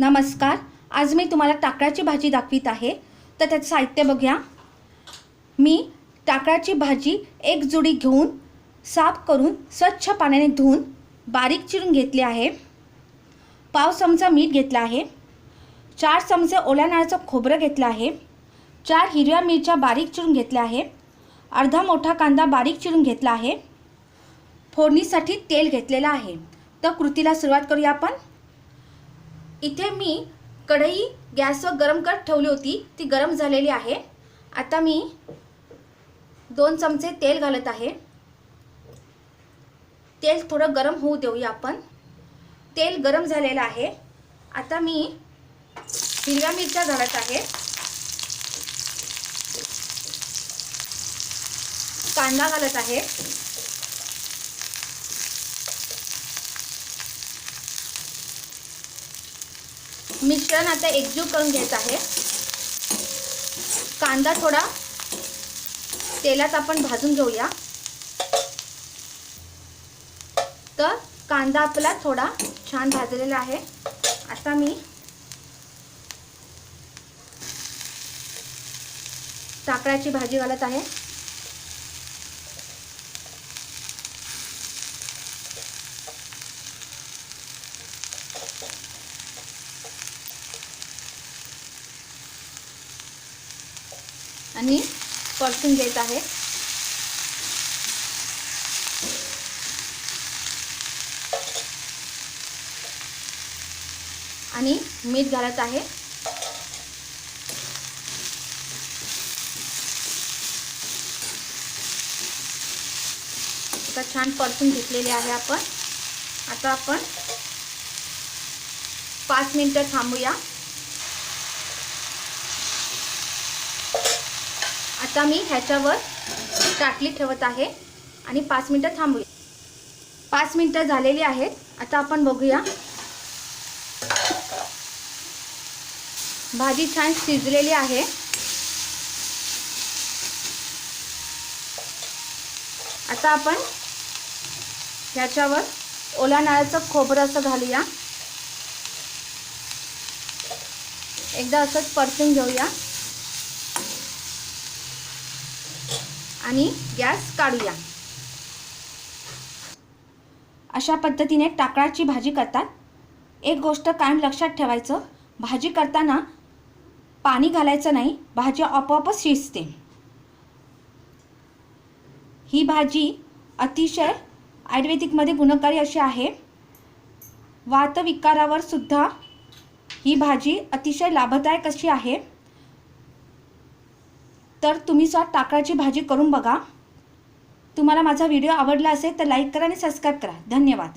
नमस्कार. आज मी तुम्हाला टाकळाची भाजी दाखवित आहे. तर त्याचं साहित्य बघूया. मी टाकळाची भाजी एक जुडी घेऊन साफ करून स्वच्छ पाण्याने धुवून बारीक चिरून घेतली आहे. पाव चमचा मीठ घेतला आहे. चार चमचे ओल्या नाळाचं खोबरं घेतलं आहे. चार हिरव्या मिरच्या बारीक चिरून घेतल्या आहे. अर्धा मोठा कांदा बारीक चिरून घेतला आहे. फोडणीसाठी तेल घेतलेलं आहे. तर कृतीला सुरुवात करूया आपण. इथे मी कढई गॅसवर गरम करत ठेवली होती. ती गरम झालेली आहे. आता मी दोन चमचे तेल घालत आहे. तेल थोडं गरम होऊ देऊया आपण. तेल गरम झालेलं आहे. आता मी हिरव्या मिरच्या घालत आहे. कांदा घालत आहे. मिश्रण आता एकजीव करून घ्यायचं आहे. कांदा थोडा तेलात आपण भाजून घेऊया. तर कांदा आपला थोडा छान भाजलेला आहे. आता मी टाकळ्याची भाजी घालत आहे. आणि परतून घेत आहे. आणि मीठ घालत आहे. आता छान परतून घेतलेले आहे आपण. आता आपण पाच मिनिटं थांबूया. आता मी ह्याच्यावर टाकली ठेवत आहे. आणि पाच मिनटं थांबूया. पाच मिनटं झालेली आहेत. आता आपण बघूया. भाजी छान शिजलेली आहे. आता आपण ह्याच्यावर ओला नाळाचं खोबरं असं घालूया. एकदा असंच परतून घेऊया. आणि गॅस काढूया. अशा पद्धतीने टाकळाची भाजी करतात. एक गोष्ट कायम लक्षात ठेवायचं भाजी करताना पाणी घालायचं नाही भाजी आपोआपच शिजते. ही भाजी अतिशय आयुर्वेदिकमध्ये गुणकारी अशी आहे. वातविकारावर सुद्धा ही भाजी अतिशय लाभदायक अशी आहे. तर तुम्ही सुद्धा टाकळाची भाजी करून बघा. तुम्हाला माझा व्हिडिओ आवडला असेल तर लाईक करा आणि सबस्क्राईब करा. धन्यवाद.